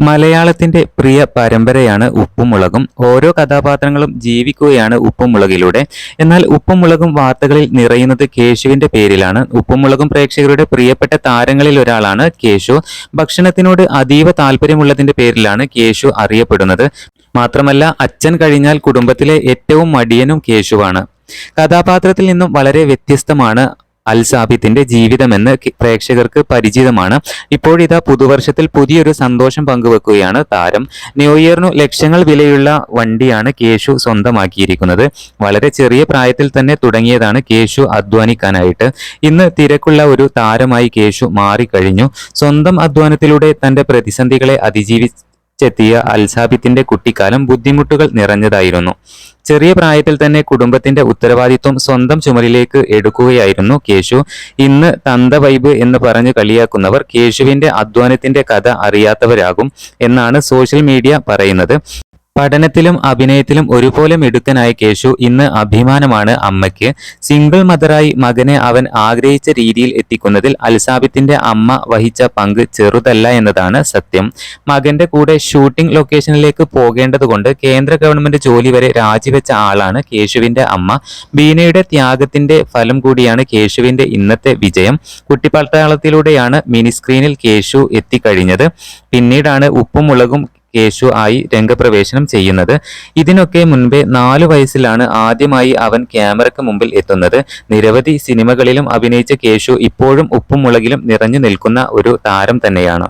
മലയാളത്തിന്റെ പ്രിയ പരമ്പരയാണ് ഉപ്പുമുളകും. ഓരോ കഥാപാത്രങ്ങളും ജീവിക്കുകയാണ് ഉപ്പുമുളകിലൂടെ. എന്നാൽ ഉപ്പുമുളകും വാർത്തകളിൽ നിറയുന്നത് കേശുവിന്റെ പേരിലാണ്. ഉപ്പുമുളകും പ്രേക്ഷകരുടെ പ്രിയപ്പെട്ട താരങ്ങളിൽ ഒരാളാണ് കേശു. ഭക്ഷണത്തിനോട് അതീവ താല്പര്യമുള്ളതിന്റെ പേരിലാണ് കേശു അറിയപ്പെടുന്നത്. മാത്രമല്ല അച്ഛൻ കഴിഞ്ഞാൽ കുടുംബത്തിലെ ഏറ്റവും മടിയനും കേശുവാണ്. കഥാപാത്രത്തിൽ നിന്നും വളരെ വ്യത്യസ്തമാണ് അൽ സാബിത്തിന്റെ ജീവിതമെന്ന് പ്രേക്ഷകർക്ക് പരിചിതമാണ്. ഇപ്പോഴിതാ പുതുവർഷത്തിൽ പുതിയൊരു സന്തോഷം പങ്കുവെക്കുകയാണ് താരം. ന്യൂ ഇയറിനു ലക്ഷങ്ങൾ വിലയുള്ള വണ്ടിയാണ് കേശു സ്വന്തമാക്കിയിരിക്കുന്നത്. വളരെ ചെറിയ പ്രായത്തിൽ തന്നെ തുടങ്ങിയതാണ് കേശു അധ്വാനിക്കാനായിട്ട്. ഇന്ന് തിരക്കുള്ള ഒരു താരമായി കേശു മാറിക്കഴിഞ്ഞു. സ്വന്തം അധ്വാനത്തിലൂടെ തന്റെ പ്രതിസന്ധികളെ അതിജീവിച്ചെത്തിയ അൽസാബിത്തിന്റെ കുട്ടിക്കാലം ബുദ്ധിമുട്ടുകൾ നിറഞ്ഞതായിരുന്നു. ചെറിയ പ്രായത്തിൽ തന്നെ കുടുംബത്തിന്റെ ഉത്തരവാദിത്വം സ്വന്തം ചുമലിലേക്ക് എടുക്കുകയായിരുന്നു കേശു. ഇന്ന് തന്ത വൈബ് എന്ന് പറഞ്ഞ് കളിയാക്കുന്നവർ കേശുവിന്റെ അധ്വാനത്തിന്റെ കഥ അറിയാത്തവരാകും എന്നാണ് സോഷ്യൽ മീഡിയ പറയുന്നത്. പഠനത്തിലും അഭിനയത്തിലും ഒരുപോലെ മിടുക്കനായ കേശു ഇന്ന് അഭിമാനമാണ് അമ്മയ്ക്ക്. സിംഗിൾ മദറായി മകനെ അവൻ ആഗ്രഹിച്ച രീതിയിൽ എത്തിക്കുന്നതിൽ അൽസാബിത്തിന്റെ അമ്മ വഹിച്ച പങ്ക് ചെറുതല്ല എന്നതാണ് സത്യം. മകന്റെ കൂടെ ഷൂട്ടിംഗ് ലൊക്കേഷനിലേക്ക് പോകേണ്ടതുകൊണ്ട് കേന്ദ്ര ഗവൺമെന്റ് ജോലി വരെ രാജിവെച്ച ആളാണ് കേശുവിന്റെ അമ്മ. ബീനയുടെ ത്യാഗത്തിന്റെ ഫലം കൂടിയാണ് കേശുവിന്റെ ഇന്നത്തെ വിജയം. കുട്ടിപ്പട്ടാളത്തിലൂടെയാണ് മിനി സ്ക്രീനിൽ കേശു എത്തിക്കഴിഞ്ഞത്. പിന്നീടാണ് ഉപ്പും മുളകും കേശു ആയി രംഗപ്രവേശനം ചെയ്യുന്നത്. ഇതിനൊക്കെ മുൻപേ നാലു വയസ്സിലാണ് ആദ്യമായി അവൻ ക്യാമറയ്ക്ക് മുമ്പിൽ എത്തുന്നത്. നിരവധി സിനിമകളിലും അഭിനയിച്ച കേശു ഇപ്പോഴും ഉപ്പും മുളകിലും നിറഞ്ഞു നിൽക്കുന്ന ഒരു താരം തന്നെയാണ്.